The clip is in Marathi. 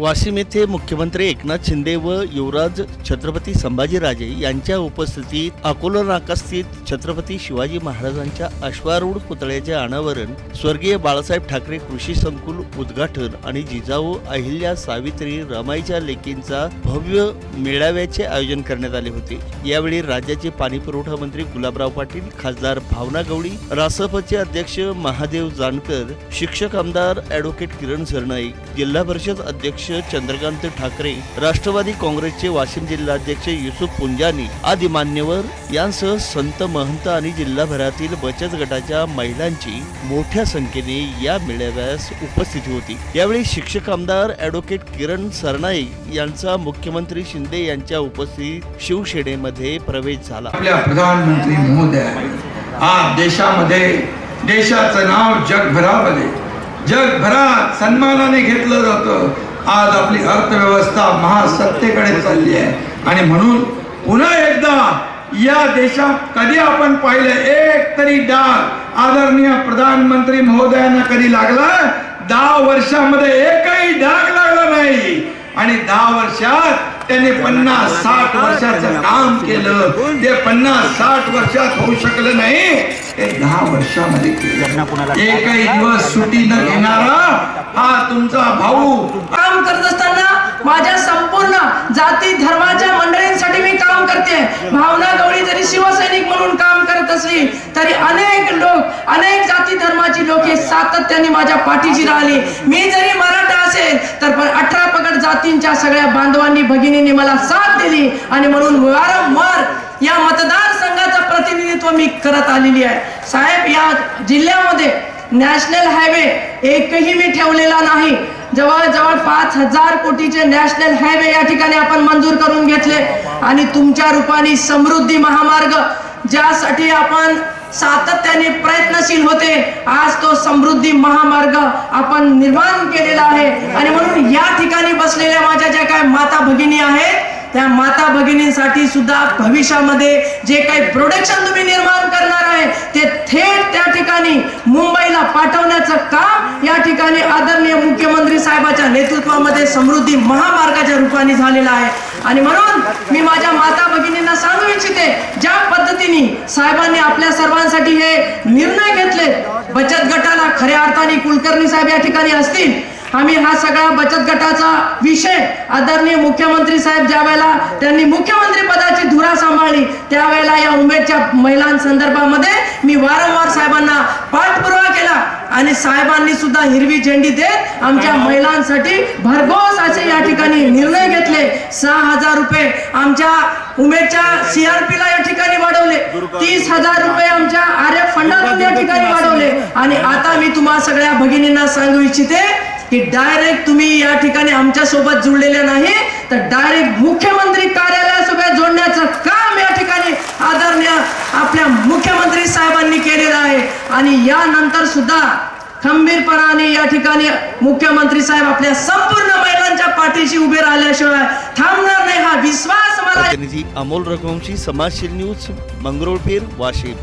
वाशिम येथे मुख्यमंत्री एकनाथ शिंदे व युवराज छत्रपती संभाजीराजे यांच्या उपस्थितीत अकोला नाकास्थित छत्रपती शिवाजी महाराजांच्या अश्वारूढ पुतळ्याचे अनावरण स्वर्गीय बाळासाहेब ठाकरे कृषी संकुल उद्घाटन आणि जिजाऊ अहिल्या सावित्री रमाईच्या लेकींचा भव्य मेळाव्याचे आयोजन करण्यात आले होते. यावेळी राज्याचे पाणी पुरवठा मंत्री गुलाबराव पाटील खासदार भावना गवळी रासपचे अध्यक्ष महादेव जानकर शिक्षक आमदार ॲडव्होकेट किरण सरनाईक जिल्हा परिषद अध्यक्ष चंद्रकांत ठाकरे राष्ट्रवादी काँग्रेसचे वाशिम जिल्हाध्यक्ष युसुफ पुंजानी आदी मान्यवर यांसह संत महंत आणि जिल्हाभरातील बचत गटाच्या महिलांची मोठ्या संख्येने या मेळाव्यास उपस्थिती होती. यावेळी शिक्षक आमदार ॲडव्होकेट किरण सरनाईक यांचा मुख्यमंत्री शिंदे यांच्या उपस्थित शिवसेनेमध्ये प्रवेश झाला. आपल्या प्रधानमंत्री महोदय आज देशामध्ये देशाचं नाव जगभरामध्ये जगभरात सन्मानाने घेतलं जातं. आज आपली अर्थव्यवस्था महासत्तेकडे चालली आहे. आणि म्हणून पुन्हा एकदा या देशात कधी आपण पाहिलं एक तरी डाग आदरणीय प्रधानमंत्री महोदयांना कधी लागला? दहा वर्षामध्ये एकही डाग लागला नाही. आणि दहा वर्षात त्यांनी पन्नास साठ वर्षाचं काम केलं. ते पन्नास साठ वर्षात होऊ शकलं नाही. ते दहा वर्षामध्ये एकही दिवस सुटी न घेणारा हा तुमचा भाऊ. काम करत असताना माझ्या संपूर्ण जाती धर्माच्या मंडळींसाठी मी काम करते. भावना गवळी जरी शिवसैनिक म्हणून काम करत असली तरी अनेक लोक अनेक जाती धर्माची लोक हे सातत्याने माझ्या पाठीशी राहिली. मी जरी मराठा असेल तर पण अठरा पगड जातींच्या सगळ्या बांधवांनी भगिनींनी मला साथ दिली आणि म्हणून वारंवार या मतदारसंघाचं प्रतिनिधित्व मी करत आलेली आहे. साहेब या जिल्ह्यामध्ये नॅशनल हायवे एकही मी ठेवलेला नाही. जवळजवळ पाच हजार कोटीचे नॅशनल हायवे या ठिकाणी आपण मंजूर करून घेतले. आणि तुमच्या रूपाने समृद्धी महामार्ग ज्यासाठी आपण सातत्याने प्रयत्नशील होते आज तो समृद्धी महामार्ग आपण निर्माण केलेला आहे. आणि म्हणून या ठिकाणी बसलेल्या माझ्या ज्या काय माता भगिनी आहेत त्या माता भगिनींसाठी सुद्धा भविष्यामध्ये जे काही प्रोडक्शन तुम्ही निर्माण करणार आहे ते थेट त्या ठिकाणी मुंबईला पाठवण्याचं काम या ठिकाणी आदरणीय मुख्यमंत्री साहेबाच्या नेतृत्वामध्ये समृद्धी महामार्गाच्या रूपाने झालेला आहे. आणि म्हणून मी माझ्या माता भगिनींना सांगू इच्छिते ज्या पद्धतीने साहेबांनी आपल्या सर्वांसाठी हे निर्णय घेतले बचत गटाला खऱ्या अर्थाने कुलकर्णी साहेब या ठिकाणी असतील आम्ही हा सगळा बचत गटाचा विषय आदरणीय मुख्यमंत्री साहेब ज्या वेळेला त्यांनी मुख्यमंत्री पदाची धुरा सांभाळली त्यावेळेला या उमेदच्या महिलांसंदर्भामध्ये मी वारंवार साहेबांना पाठपुरावा केला आणि साहेबांनी सुद्धा हिरवी झेंडी देत आमच्या महिलांसाठी भरघोस असे या ठिकाणी निर्णय घेतले. सहा हजार रुपये आमच्या उमेदच्या सीआरपीला या ठिकाणी वाढवले. तीस हजार रुपये आमच्या आर्य फंडातून या ठिकाणी वाढवले. आणि आता मी तुम्हा सगळ्या भगिनींना सांगू इच्छिते की डायरेक्ट तुम्ही या ठिकाणी आमच्यासोबत जुळलेले नाही तर डायरेक्ट मुख्यमंत्री कार्यालयासोबत जोडण्याचं काम या ठिकाणी आदरणीय आपल्या मुख्यमंत्री साहेबांनी केलेलं आहे. आणि यानंतर सुद्धा खंबीरपणाने या ठिकाणी मुख्यमंत्री साहेब आपल्या संपूर्ण महिलांच्या पाठीशी उभे राहिल्याशिवाय थांबणार नाही हा विश्वास मला अमोल रघुवंशी समाजशील न्यूज मंगरुळपीर वाशिम.